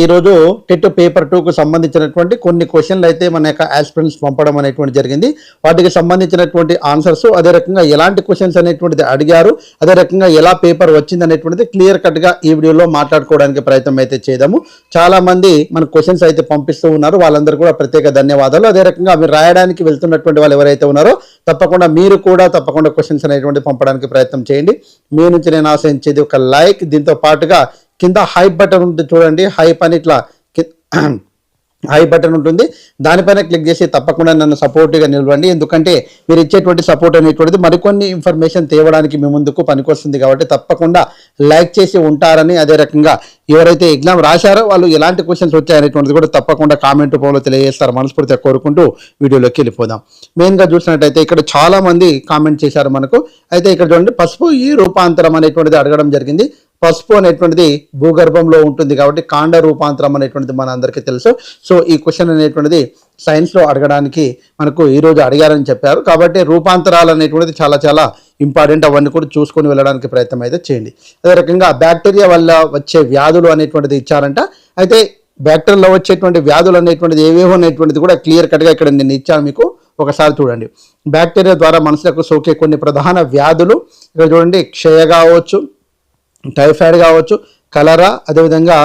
ఈరోజు TET paper టూకు సంబంధించినటువంటి కొన్ని క్వశ్చన్లు అయితే మన యొక్క ఆస్పిరెంట్స్ పంపడం అనేటువంటి జరిగింది. వాటికి సంబంధించినటువంటి ఆన్సర్స్ అదే రకంగా ఎలాంటి క్వశ్చన్స్ అనేటువంటిది అడిగారు అదే రకంగా ఎలా పేపర్ వచ్చింది అనేటువంటిది క్లియర్ కట్గా ఈ వీడియోలో మాట్లాడుకోవడానికి ప్రయత్నం అయితే చేద్దాము. చాలామంది మన క్వశ్చన్స్ అయితే పంపిస్తూ ఉన్నారు. వాళ్ళందరూ కూడా ప్రత్యేక ధన్యవాదాలు. అదే రకంగా మీరు రాయడానికి వెళ్తున్నటువంటి వాళ్ళు ఎవరైతే ఉన్నారో తప్పకుండా మీరు కూడా తప్పకుండా క్వశ్చన్స్ అనేటువంటి పంపడానికి ప్రయత్నం చేయండి. మీ నుంచి నేను ఆశించేది ఒక లైక్ దీంతో పాటుగా కింద హైప్ బటన్ ఉంటుంది చూడండి హైప్ అని ఇట్లా హై బటన్ ఉంటుంది. దానిపైన క్లిక్ చేసి తప్పకుండా నన్ను సపోర్ట్గా నిలవండి. ఎందుకంటే మీరు ఇచ్చేటువంటి సపోర్ట్ అనేటువంటిది మరికొన్ని ఇన్ఫర్మేషన్ తేవడానికి మీ ముందుకు పనికొస్తుంది కాబట్టి తప్పకుండా లైక్ చేసి ఉంటారని అదే రకంగా ఎవరైతే ఎగ్జామ్ రాశారో వాళ్ళు ఎలాంటి క్వశ్చన్స్ వచ్చాయనేటువంటిది కూడా తప్పకుండా కామెంట్ రూపంలో తెలియజేస్తారు మనస్ఫూర్తిగా కోరుకుంటూ వీడియోలోకి వెళ్ళిపోదాం. మెయిన్గా చూసినట్టయితే ఇక్కడ చాలామంది కామెంట్ చేశారు మనకు. అయితే ఇక్కడ చూడండి పసుపు ఈ రూపాంతరం అనేటువంటిది అడగడం జరిగింది. పసుపు అనేటువంటిది భూగర్భంలో ఉంటుంది కాబట్టి కాండ రూపాంతరం అనేటువంటిది మన అందరికీ తెలుసు. సో ఈ క్వశ్చన్ అనేటువంటిది సైన్స్లో అడగడానికి మనకు ఈరోజు అడిగారని చెప్పారు. కాబట్టి రూపాంతరాలు అనేటువంటిది చాలా చాలా ఇంపార్టెంట్. అవన్నీ కూడా చూసుకొని వెళ్ళడానికి ప్రయత్నం అయితే చేయండి. అదే రకంగా బ్యాక్టీరియా వల్ల వచ్చే వ్యాధులు అనేటువంటిది ఇచ్చారంట. అయితే బ్యాక్టీరియాలో వచ్చేటువంటి వ్యాధులు అనేటువంటిది ఏవేవో అనేటువంటిది కూడా క్లియర్ కట్గా ఇక్కడ నేను ఇచ్చాను మీకు. ఒకసారి చూడండి. బ్యాక్టీరియా ద్వారా మనుషులకు సోకే కొన్ని ప్రధాన వ్యాధులు. ఇక్కడ చూడండి క్షయ కావచ్చు టైఫాయిడ్ కావచ్చు కలరా అదేవిధంగా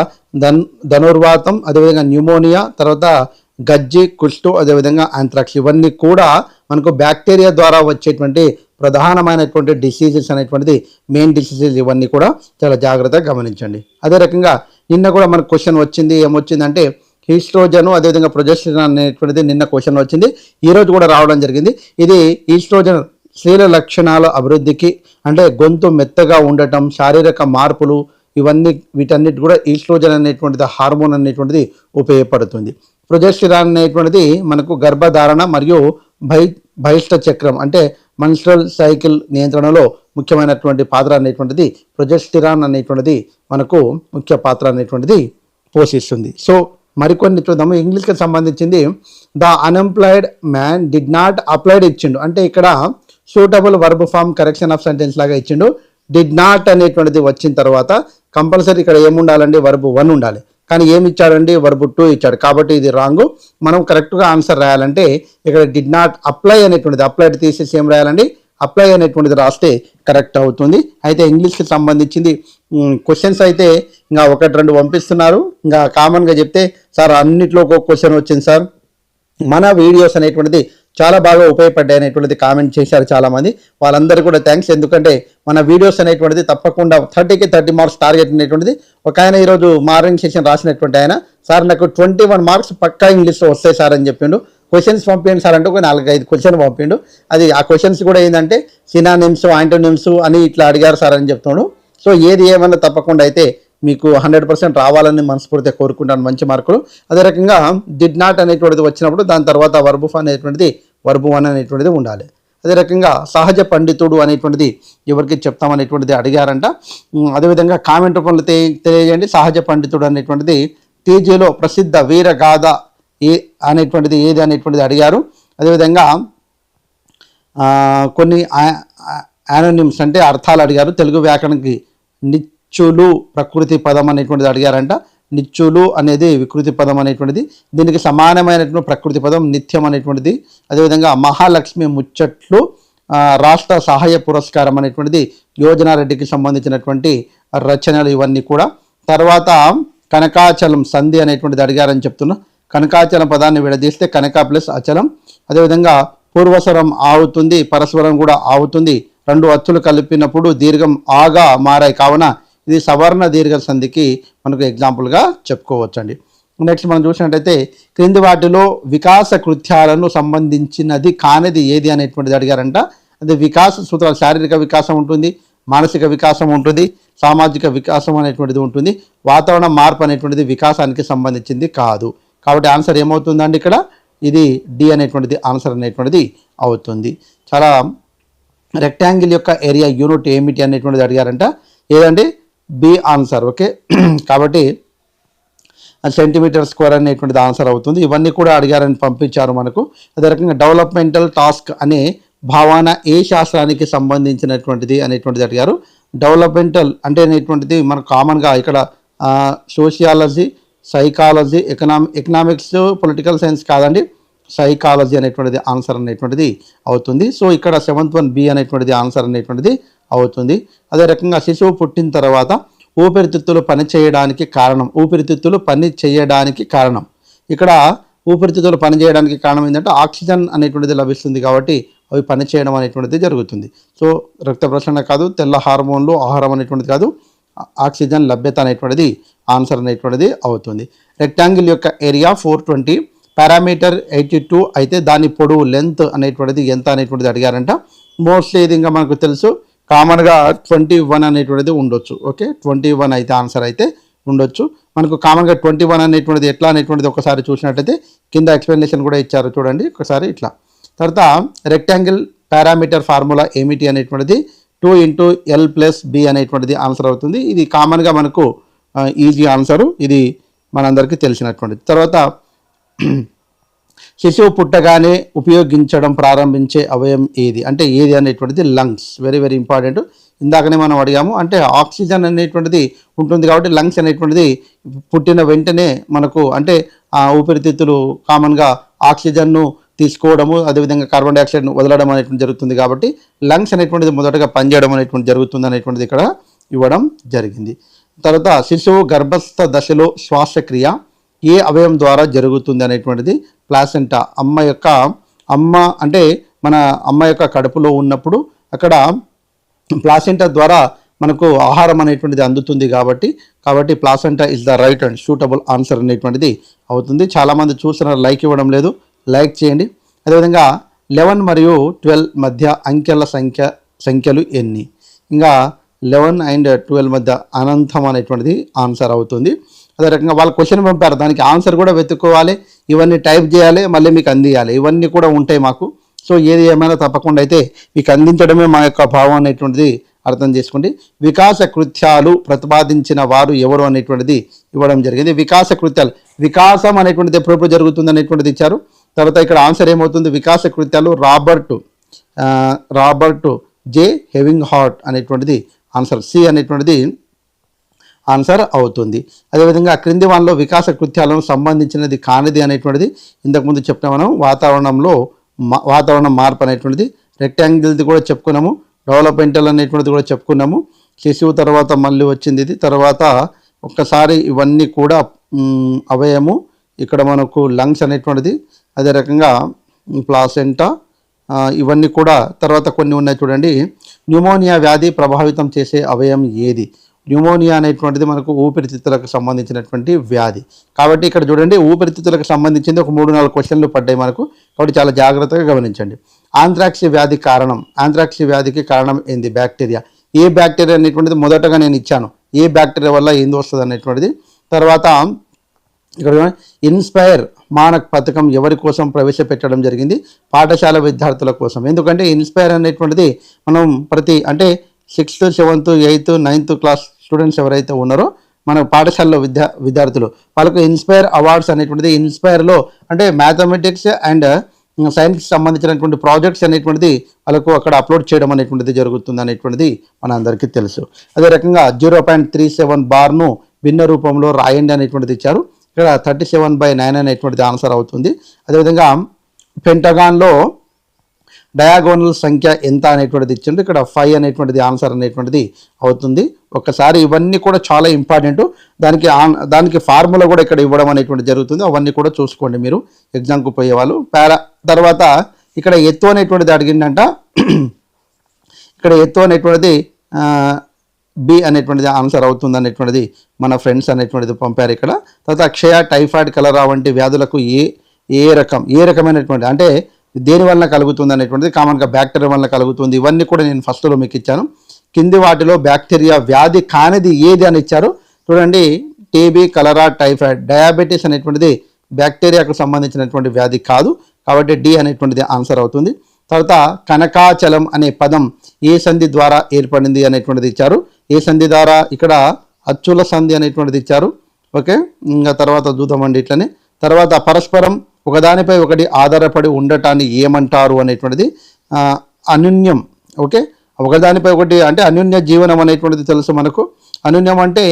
ధన్ ధనుర్వాతం అదేవిధంగా న్యూమోనియా తర్వాత గజ్జి కుష్టు అదేవిధంగా ఆంథ్రాక్స్ ఇవన్నీ కూడా మనకు బ్యాక్టీరియా ద్వారా వచ్చేటువంటి ప్రధానమైనటువంటి డిసీజెస్ అనేటువంటిది మెయిన్ డిసీజెస్ ఇవన్నీ కూడా చాలా జాగ్రత్తగా గమనించండి. అదే రకంగా నిన్న కూడా మనకు క్వశ్చన్ వచ్చింది ఏమొచ్చిందంటే ఈస్ట్రోజన్ అదేవిధంగా ప్రొజెస్ట్రాన్ అనేటువంటిది నిన్న క్వశ్చన్ వచ్చింది ఈరోజు కూడా రావడం జరిగింది. ఇది ఈస్ట్రోజన్ స్త్రీల లక్షణాల అభివృద్ధికి అంటే గొంతు మెత్తగా ఉండటం శారీరక మార్పులు ఇవన్నీ వీటన్నిటి కూడా ఈస్ట్రోజన్ అనేటువంటిది హార్మోన్ అనేటువంటిది ఉపయోగపడుతుంది. ప్రొజెస్టిరాన్ అనేటువంటిది మనకు గర్భధారణ మరియు బై బహిష్ట చక్రం అంటే మన్స్ట్రల్ సైకిల్ నియంత్రణలో ముఖ్యమైనటువంటి పాత్ర అనేటువంటిది ప్రొజెస్టిరాన్ అనేటువంటిది మనకు ముఖ్య పాత్ర అనేటువంటిది పోషిస్తుంది. సో మరికొన్ని చూద్దాము. ఇంగ్లీష్కి సంబంధించింది the unemployed man did not applied ఇచ్చిండు. అంటే ఇక్కడ suitable verb form correction of sentence లాగా ఇచ్చిండు. డిడ్ నాట్ అనేటువంటిది వచ్చిన తర్వాత కంపల్సరీ ఇక్కడ ఏముండాలండి? వర్బ్ వన్ ఉండాలి. కానీ ఏమి ఇచ్చాడండి వర్బ్ టూ ఇచ్చాడు. కాబట్టి ఇది రాంగ్ మనం కరెక్ట్గా ఆన్సర్ రాయాలంటే ఇక్కడ డిడ్ నాట్ అప్లై అనేటువంటిది అప్లైడ్ తీసేసి ఏం రాయాలండి? అప్లై అనేటువంటిది రాస్తే కరెక్ట్ అవుతుంది. అయితే ఇంగ్లీష్కి సంబంధించింది క్వశ్చన్స్ అయితే ఇంకా ఒకటి రెండు పంపిస్తున్నారు. ఇంకా కామన్గా చెప్తే సార్ అన్నిట్లో ఒక క్వశ్చన్ వచ్చింది సార్. మన వీడియోస్ అనేటువంటిది చాలా బాగా ఉపయోగపడ్డాయి అనేటువంటిది కామెంట్ చేశారు చాలామంది. వాళ్ళందరూ కూడా థ్యాంక్స్ ఎందుకంటే మన వీడియోస్ అనేటువంటిది తప్పకుండా థర్టీకి థర్టీ మార్క్స్ టార్గెట్ అనేటువంటిది. ఒక ఆయన ఈరోజు మార్నింగ్ సెషన్ రాసినటువంటి ఆయన. సార్ నాకు ట్వంటీ వన్ మార్క్స్ పక్కా ఇంగ్లీష్లో వస్తాయి సార్ అని చెప్పిండు. క్వశ్చన్స్ పంపించండి సార్ అంటే ఒక నాలుగైదు క్వశ్చన్ పంపిండు. అది ఆ క్వశ్చన్స్ కూడా ఏంటంటే సినానిమ్స్ ఆంటోనిమ్స్ అని ఇట్లా అడిగారు సార్ అని చెప్తున్నాడు సో ఏది ఏమన్నా తప్పకుండా అయితే మీకు హండ్రెడ్ పర్సెంట్ రావాలని మనస్ఫూర్తిగా కోరుకుంటాను. మంచి మార్కులు. అదే రకంగా డిడ్ నాట్ అనేటువంటిది వచ్చినప్పుడు దాని తర్వాత వర్బు అనేటువంటిది వర్బు వన్ అనేటువంటిది ఉండాలి. అదే రకంగా సహజ పండితుడు అనేటువంటిది ఎవరికి చెప్తామనేటువంటిది అడిగారంట. అదేవిధంగా కామెంట్ రూపంలో తెలియజేయండి. సహజ పండితుడు అనేటువంటిది టీజీలో ప్రసిద్ధ వీరగాథ ఏ అనేటువంటిది ఏది అనేటువంటిది అడిగారు. అదేవిధంగా కొన్ని యానోనిమ్స్ అంటే అర్థాలు అడిగారు. తెలుగు వ్యాకరణకి నిచ్చులు ప్రకృతి పదం అనేటువంటిది అడిగారంట. నిచ్చులు అనేది వికృతి పదం అనేటువంటిది. దీనికి సమానమైనటువంటి ప్రకృతి పదం నిత్యం అనేటువంటిది. అదేవిధంగా మహాలక్ష్మి ముచ్చట్లు రాష్ట్ర సహాయ పురస్కారం అనేటువంటిది యోజనారెడ్డికి సంబంధించినటువంటి రచనలు ఇవన్నీ కూడా. తర్వాత కనకాచలం సంధి అనేటువంటిది అడిగారని చెప్తున్నా. కనకాచలం పదాన్ని విడదీస్తే కనక ప్లస్ అచలం. అదేవిధంగా పూర్వస్వరం ఆవుతుంది పరస్వరం కూడా ఆవుతుంది. రెండు అచ్చులు కలిపినప్పుడు దీర్ఘం ఆగా మారాయి. కావున ఇది సవర్ణ దీర్ఘ సంధికి మనకు ఎగ్జాంపుల్గా చెప్పుకోవచ్చండి. నెక్స్ట్ మనం చూసినట్టయితే క్రింది వాటిలో వికాస కృత్యాలను సంబంధించినది కానిది ఏది అనేటువంటిది అడిగారంట. అది వికాస సూత్రాలు శారీరక వికాసం ఉంటుంది మానసిక వికాసం ఉంటుంది సామాజిక వికాసం అనేటువంటిది ఉంటుంది వాతావరణ మార్పు అనేటువంటిది వికాసానికి సంబంధించింది కాదు. కాబట్టి ఆన్సర్ ఏమవుతుందండి ఇక్కడ? ఇది డి అనేటువంటిది ఆన్సర్ అనేటువంటిది అవుతుంది. చాలా రెక్టాంగిల్ యొక్క ఏరియా యూనిట్ ఏమిటి అనేటువంటిది అడిగారంట. ఏదండి? B answer okay? కాబట్టి సెంటీమీటర్ స్క్వేర్ అనేటువంటిది ఆన్సర్ అవుతుంది. ఇవన్నీ కూడా అడిగారని పంపించారు మనకు. అదే రకంగా డెవలప్మెంటల్ టాస్క్ అనే భావన ఏ శాస్త్రానికి సంబంధించినటువంటిది అనేటువంటిది అడిగారు. డెవలప్మెంటల్ అంటే అనేటువంటిది మనకు కామన్గా ఇక్కడ sociology psychology economy economics political science కాదండి. సైకాలజీ అనేటువంటిది ఆన్సర్ అనేటువంటిది అవుతుంది. సో ఇక్కడ సెవెంత్ వన్ బి అనేటువంటిది ఆన్సర్ అనేటువంటిది అవుతుంది. అదే రకంగా శిశువు పుట్టిన తర్వాత ఊపిరితిత్తులు పని చేయడానికి కారణం. ఊపిరితిత్తులు పని చేయడానికి కారణం. ఇక్కడ ఊపిరితిత్తులు పని చేయడానికి కారణం ఏంటంటే ఆక్సిజన్ అనేటువంటిది లభిస్తుంది కాబట్టి అవి పని చేయడం అనేటువంటిది జరుగుతుంది. సో రక్త ప్రసరణ కాదు తెల్ల హార్మోన్లు ఆహారం అనేటువంటిది కాదు ఆక్సిజన్ లభ్యత అనేటువంటిది ఆన్సర్ అనేటువంటిది అవుతుంది. రెక్టాంగిల్ యొక్క area four twenty parameter eighty two అయితే దాని పొడవు లెంత్ అనేటువంటిది ఎంత అనేటువంటిది అడిగారంట. మోస్ట్లీ ఇది ఇంకా మనకు తెలుసు. కామన్గా ట్వంటీ వన్ అనేటువంటిది ఉండొచ్చు ఓకే? ట్వంటీ వన్ అయితే ఆన్సర్ అయితే ఉండొచ్చు. మనకు కామన్గా ట్వంటీ వన్ అనేటువంటిది ఎట్లా అనేటువంటిది ఒకసారి చూసినట్టయితే కింద ఎక్స్ప్లెనేషన్ కూడా ఇచ్చారు చూడండి ఒకసారి ఇట్లా. తర్వాత రెక్టాంగిల్ పారామీటర్ ఫార్ములా ఏమిటి అనేటువంటిది two into L plus B అనేటువంటిది ఆన్సర్ అవుతుంది. ఇది కామన్గా మనకు ఈజీ ఆన్సరు ఇది మనందరికీ తెలిసినటువంటిది. తర్వాత శిశువు పుట్టగానే ఉపయోగించడం ప్రారంభించే అవయం ఏది? అంటే ఏది అనేటువంటిది లంగ్స్. వెరీ వెరీ ఇంపార్టెంట్ ఇందాకనే మనం అడిగాము అంటే ఆక్సిజన్ అనేటువంటిది ఉంటుంది కాబట్టి లంగ్స్ అనేటువంటిది పుట్టిన వెంటనే మనకు అంటే ఆ ఊపిరితిత్తులు కామన్గా ఆక్సిజన్ను తీసుకోవడము అదేవిధంగా కార్బన్ డైఆక్సైడ్ను వదలడం అనేటువంటి జరుగుతుంది కాబట్టి లంగ్స్ అనేటువంటిది మొదటగా పనిచేయడం అనేటువంటి జరుగుతుంది అనేటువంటిది ఇక్కడ ఇవ్వడం జరిగింది. తర్వాత శిశువు గర్భస్థ దశలో శ్వాసక్రియ. ఏ అవయం ద్వారా జరుగుతుంది అనేటువంటిది ప్లాసెంటా అమ్మ యొక్క అమ్మ అంటే మన అమ్మ యొక్క కడుపులో ఉన్నప్పుడు అక్కడ ప్లాసెంటా ద్వారా మనకు ఆహారం అనేటువంటిది అందుతుంది కాబట్టి కాబట్టి placenta is the right and suitable answer అనేటువంటిది అవుతుంది. చాలామంది చూస్తున్నారు లైక్ ఇవ్వడం లేదు లైక్ చేయండి. అదేవిధంగా లెవెన్ మరియు ట్వెల్వ్ మధ్య అంకెల సంఖ్య సంఖ్యలు ఎన్ని? ఇంకా లెవెన్ అండ్ ట్వెల్వ్ మధ్య అనంతం అనేటువంటిది ఆన్సర్ అవుతుంది. అదే రకంగా వాళ్ళు క్వశ్చన్ పంపారు. దానికి ఆన్సర్ కూడా వెతుక్కోవాలి. ఇవన్నీ టైప్ చేయాలి. మళ్ళీ మీకు అందియాలి. ఇవన్నీ కూడా ఉంటాయి మాకు. సో ఏది ఏమైనా తప్పకుండా అయితే మీకు అందించడమే మా యొక్క భావం అనేటువంటిది అర్థం చేసుకోండి. వికాస కృత్యాలు ప్రతిపాదించిన వారు ఎవరు అనేటువంటిది ఇవ్వడం జరిగింది. వికాస కృత్యాలు. వికాసం అనేటువంటిది ఎప్పుడెప్పుడు జరుగుతుంది అనేటువంటిది ఇచ్చారు. తర్వాత ఇక్కడ ఆన్సర్ ఏమవుతుంది? వికాస కృత్యాలు రాబర్ట్ రాబర్ట్ జే హెవింగ్ హార్ట్ అనేటువంటిది ఆన్సర్ సి అనేటువంటిది ఆన్సర్ అవుతుంది. అదేవిధంగా క్రింది వాళ్ళలో వికాస కృత్యాలను సంబంధించినది కానిది అనేటువంటిది ఇంతకుముందు చెప్పిన మనం వాతావరణంలో మా వాతావరణం మార్పు అనేటువంటిది రెక్టాంగిల్ది కూడా చెప్పుకున్నాము డెవలప్మెంటల్ అనేటువంటిది కూడా చెప్పుకున్నాము. శిశువు తర్వాత మళ్ళీ వచ్చింది ఇది. తర్వాత ఒక్కసారి ఇవన్నీ కూడా అవయము ఇక్కడ మనకు లంగ్స్ అనేటువంటిది అదే రకంగా ప్లాసెంటా ఇవన్నీ కూడా తర్వాత కొన్ని ఉన్నాయి చూడండి. న్యూమోనియా వ్యాధి ప్రభావితం చేసే అవయం ఏది? న్యూమోనియా అనేటువంటిది మనకు ఊపిరితిత్తులకు సంబంధించినటువంటి వ్యాధి. కాబట్టి ఇక్కడ చూడండి ఊపిరితిత్తులకు సంబంధించింది ఒక మూడు నాలుగు క్వశ్చన్లు పడ్డాయి మనకు. కాబట్టి చాలా జాగ్రత్తగా గమనించండి. ఆంథ్రాక్సి వ్యాధి కారణం. ఆంథ్రాక్సి వ్యాధికి కారణం ఏంది? బ్యాక్టీరియా. ఏ బ్యాక్టీరియా అనేటువంటిది మొదటగా నేను ఇచ్చాను. ఏ బ్యాక్టీరియా వల్ల ఏంది వస్తుంది అనేటువంటిది. తర్వాత ఇక్కడ ఇన్స్పైర్ మానక్ పథకం ఎవరి కోసం ప్రవేశపెట్టడం జరిగింది? పాఠశాల విద్యార్థుల కోసం. ఎందుకంటే ఇన్స్పైర్ అనేటువంటిది మనం ప్రతి అంటే sixth seventh eighth ninth class students ఎవరైతే ఉన్నారో మన పాఠశాలలో విద్యా విద్యార్థులు వాళ్ళకు ఇన్స్పైర్ అవార్డ్స్ అనేటువంటిది ఇన్స్పైర్లో అంటే మ్యాథమెటిక్స్ అండ్ సైన్స్కి సంబంధించినటువంటి ప్రాజెక్ట్స్ అనేటువంటిది వాళ్ళకు అక్కడ అప్లోడ్ చేయడం అనేటువంటిది జరుగుతుంది అనేటువంటిది మన అందరికీ తెలుసు. అదే రకంగా జీరో పాయింట్ త్రీ సెవెన్ బార్ను భిన్న రూపంలో రాయండి అనేటువంటిది ఇచ్చారు. ఇక్కడ థర్టీ సెవెన్ బై నైన్ అనేటువంటిది ఆన్సర్ అవుతుంది. అదేవిధంగా పెంటగాన్లో డయాగోనల్ సంఖ్య ఎంత అనేటువంటిది ఇచ్చింది ఇక్కడ ఫైవ్ అనేటువంటిది ఆన్సర్ అనేటువంటిది అవుతుంది. ఒక్కసారి ఇవన్నీ కూడా చాలా ఇంపార్టెంట్. దానికి ఆన్ దానికి ఫార్ములా కూడా ఇక్కడ ఇవ్వడం అనేటువంటి జరుగుతుంది. అవన్నీ కూడా చూసుకోండి మీరు. ఎగ్జామ్కు పోయేవాళ్ళు పారా తర్వాత ఇక్కడ ఎత్తు అనేటువంటిది అడిగిందంట ఇక్కడ ఎత్తు అనేటువంటిది బి అనేటువంటిది ఆన్సర్ అవుతుంది అనేటువంటిది మన ఫ్రెండ్స్ అనేటువంటిది పంపారు ఇక్కడ. తర్వాత అక్షయ టైఫాయిడ్ కలరా వంటి వ్యాధులకు ఏ ఏ రకం ఏ రకమైనటువంటి అంటే దేని వలన కలుగుతుంది అనేటువంటిది కామన్గా బ్యాక్టీరియా వలన కలుగుతుంది. ఇవన్నీ కూడా నేను ఫస్ట్లో మీకు ఇచ్చాను. కింది వాటిలో బ్యాక్టీరియా వ్యాధి కానిది ఏది అని ఇచ్చారు. చూడండి టీబీ కలరా టైఫాయిడ్ డయాబెటీస్ అనేటువంటిది బ్యాక్టీరియాకు సంబంధించినటువంటి వ్యాధి కాదు. కాబట్టి డి అనేటువంటిది ఆన్సర్ అవుతుంది. తర్వాత కనకాచలం అనే పదం ఏ సంధి ద్వారా ఏర్పడింది అనేటువంటిది ఇచ్చారు. ఏ సంధి ద్వారా? ఇక్కడ అచ్చుల సంధి అనేటువంటిది ఇచ్చారు. ఓకే? ఇంకా తర్వాత చూద్దామండి ఇట్లనే. తర్వాత పరస్పరం ఒకదానిపై ఒకటి ఆధారపడి ఉండటాన్ని ఏమంటారు అనేటువంటిది అనున్యం ఓకే? ఒకదానిపై ఒకటి అంటే అనున్య జీవనం అనేటువంటిది తెలుసు మనకు. అనున్యం అంటే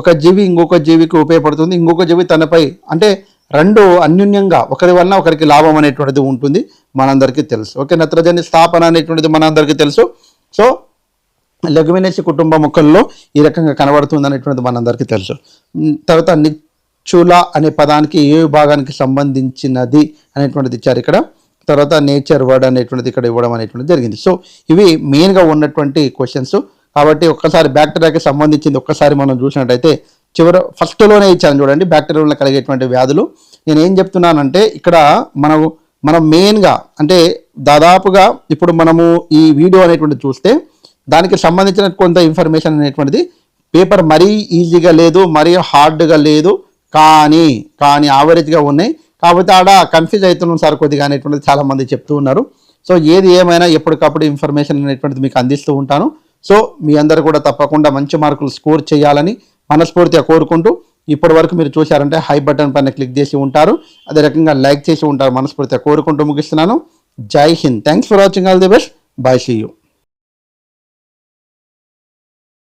ఒక జీవి ఇంకొక జీవికి ఉపయోగపడుతుంది. ఇంకొక జీవి తనపై అంటే రెండు అన్యోన్యంగా ఒకరి వలన ఒకరికి లాభం అనేటువంటిది ఉంటుంది మనందరికీ తెలుసు. ఓకే? నత్రజని స్థాపన అనేటువంటిది మనందరికీ తెలుసు. సో లఘువినేసి కుటుంబ మొక్కల్లో ఈ రకంగా కనబడుతుంది అనేటువంటిది మనందరికీ తెలుసు. తర్వాత తర్వాత చులా అనే పదానికి ఏ విభాగానికి సంబంధించినది అనేటువంటిది ఇచ్చారు ఇక్కడ. తర్వాత నేచర్ వర్డ్ అనేటువంటిది ఇక్కడ ఇవ్వడం అనేటువంటిది జరిగింది. సో ఇవి మెయిన్గా ఉన్నటువంటి క్వశ్చన్స్ కాబట్టి ఒక్కసారి బ్యాక్టీరియాకి సంబంధించింది ఒక్కసారి మనం చూసినట్టయితే చివరి ఫస్ట్లోనే ఇచ్చాను చూడండి బ్యాక్టీరియా వల్ల కలిగేటువంటి వ్యాధులు. నేను ఏం చెప్తున్నానంటే ఇక్కడ మనం మనం మెయిన్గా అంటే దాదాపుగా ఇప్పుడు మనము ఈ వీడియో అనేటువంటిది చూస్తే దానికి సంబంధించిన కొంత ఇన్ఫర్మేషన్ అనేటువంటిది పేపర్ మరీ ఈజీగా లేదు మరీ హార్డ్గా లేదు కానీ కానీ ఆవరేజ్గా ఉన్నాయి. కాకపోతే ఆడ కన్ఫ్యూజ్ అవుతున్నాం సార్ కొద్దిగా అనేటువంటిది చాలామంది చెప్తూ ఉన్నారు. సో ఏది ఏమైనా ఎప్పటికప్పుడు ఇన్ఫర్మేషన్ అనేటువంటిది మీకు అందిస్తూ ఉంటాను. సో మీ అందరు కూడా తప్పకుండా మంచి మార్కులు స్కోర్ చేయాలని మనస్ఫూర్తిగా కోరుకుంటూ ఇప్పటి వరకు మీరు చూశారంటే హై బటన్ పైన క్లిక్ చేసి ఉంటారు. అదే రకంగా లైక్ చేసి ఉంటారు. మనస్ఫూర్తిగా కోరుకుంటూ ముగిస్తున్నాను. Jai Hind. Thanks for watching all the best bye see you